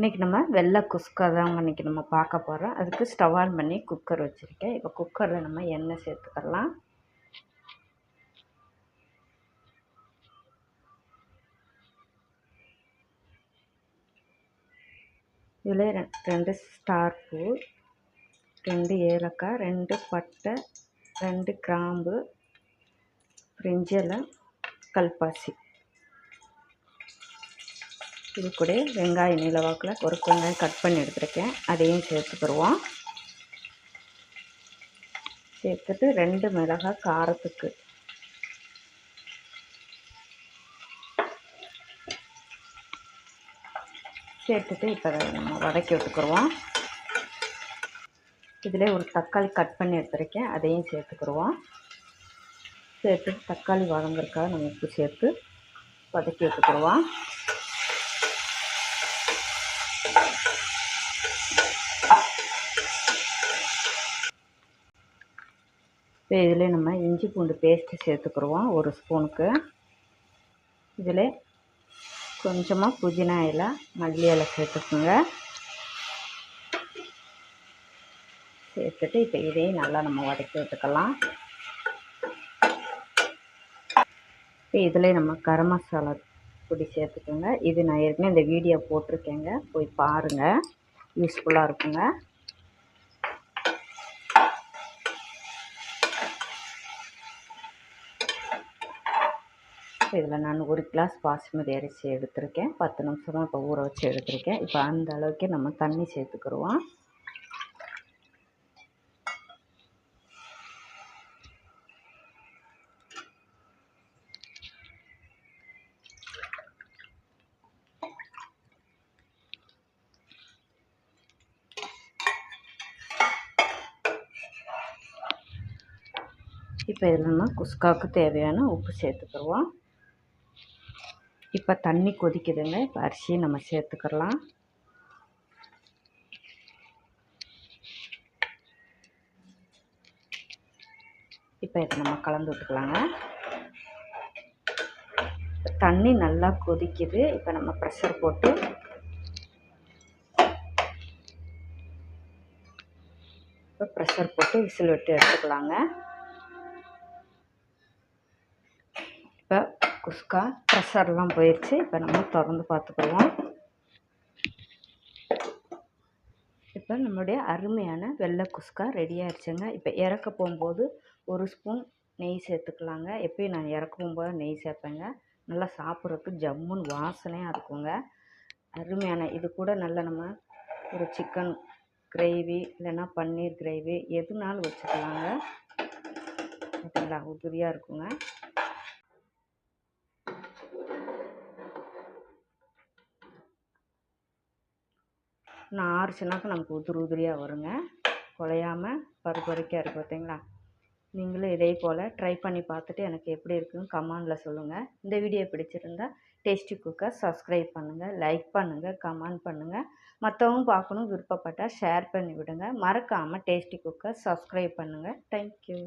இன்றைக்கி நம்ம வெள்ளை குஸ்கா தான் இன்றைக்கி நம்ம பார்க்க போகிறோம் அதுக்கு ஸ்டவ் ஆன் பண்ணி குக்கர் வச்சுருக்கேன். இப்போ குக்கரில் நம்ம எண்ணெய் சேர்த்துக்கலாம். இதில் ரெண்டு ஸ்டார் பூ ரெண்டு ஏலக்காய் ரெண்டு பட்டை ரெண்டு கிராம்பு பிரிஞ்சலை கல்பாசி. இது கூட வெங்காயம் நீளவாக்கில் ஒரு வெங்காயம் கட் பண்ணி எடுத்துருக்கேன். அதையும் சேர்த்துக்கிடுவோம் சேர்த்துட்டு ரெண்டு மிளகாய் காரத்துக்கு. சேர்த்துட்டு இப்போ நம்ம வதக்கி விட்டுக்குருவோம். இதில் ஒரு தக்காளி கட் பண்ணி எடுத்துருக்கேன். அதையும் சேர்த்துக்கிடுவோம் சேர்த்துட்டு தக்காளி வதங்குறதுக்காக நம்ம உப்பு சேர்த்து வதக்கி விட்டுக்குருவோம். இப்போ இதில் நம்ம இஞ்சி பூண்டு பேஸ்ட்டு சேர்த்துக்குருவோம் ஒரு ஸ்பூனுக்கு. இதில் கொஞ்சமாக புதினா இலை மல்லி இலை சேர்த்துக்குங்க. சேர்த்துட்டு இப்போ இதையும் நல்லா நம்ம வதக்கி விட்டுக்கலாம் இப்போ இதில் நம்ம கரம் மசாலா பொடி சேர்த்துக்கோங்க. இது நான் ஏற்கனவே இந்த வீடியோ போட்டிருக்கேங்க. போய் பாருங்கள் யூஸ்ஃபுல்லாக இருக்குங்க. இதில் நான் ஒரு கிளாஸ் பாசுமதி அரிசி எடுத்திருக்கேன். பத்து நிமிஷமாக இப்போ ஊற வச்சு எடுத்திருக்கேன். இப்போ அந்த அளவுக்கு நம்ம தண்ணி சேர்த்துக்கிடுவோம் இப்போ இதில் நம்ம குஸ்காவுக்கு தேவையான உப்பு சேர்த்துக்கிடுவோம். இப்போ தண்ணி கொதிக்குதுங்க. இப்போ அரிசியை நம்ம சேர்த்துக்கலாம் இப்போ இதை நம்ம கலந்து விட்டுக்கலாங்க. தண்ணி நல்லா கொதிக்குது. இப்போ நம்ம ப்ரெஷர் போட்டு இப்போ ப்ரெஷர் போட்டு விசில் விட்டு எடுத்துக்கலாங்க. இப்போ குஸ்கா ப்ரெஷர்லாம் போயிடுச்சு. இப்போ நம்ம திறந்து பார்த்துக்குவோம் இப்போ நம்மளுடைய அருமையான வெள்ளை குஸ்கா ரெடி ஆயிடுச்சுங்க. இப்போ இறக்க போகும்போது ஒரு ஸ்பூன் நெய் சேர்த்துக்கலாங்க. எப்பயும் நான் இறக்க போகும்போது நெய் சேர்ப்பேங்க. நல்லா சாப்பிட்றதுக்கு ஜம்முன்னு வாசனையாக இருக்குங்க. அருமையான இது கூட நல்லா நம்ம ஒரு சிக்கன் கிரேவி இல்லைன்னா பன்னீர் கிரேவி எதுனாலும் வச்சுக்கலாங்க. பார்த்தீங்களா? உதிரியாக இருக்குங்க. நான் ஆறுச்சுனாக்கா நமக்கு உதிரி உதிரியாக வருங்க. குழையாமல் பருப்பருக்கையாக இருக்குது பார்த்தீங்களா நீங்களும் இதே போல் ட்ரை பண்ணி பார்த்துட்டு எனக்கு எப்படி இருக்குன்னு கமெண்டில் சொல்லுங்கள் இந்த வீடியோ பிடிச்சிருந்தா டேஸ்டி குக்கர் சப்ஸ்கிரைப் பண்ணுங்கள் லைக் பண்ணுங்கள் கமெண்ட் பண்ணுங்கள் மற்றவங்க பார்க்கணும் விருப்பப்பட்டால் ஷேர் பண்ணி விடுங்க. மறக்காமல் டேஸ்டி குக்கர் சப்ஸ்கிரைப் பண்ணுங்கள் தேங்க்யூ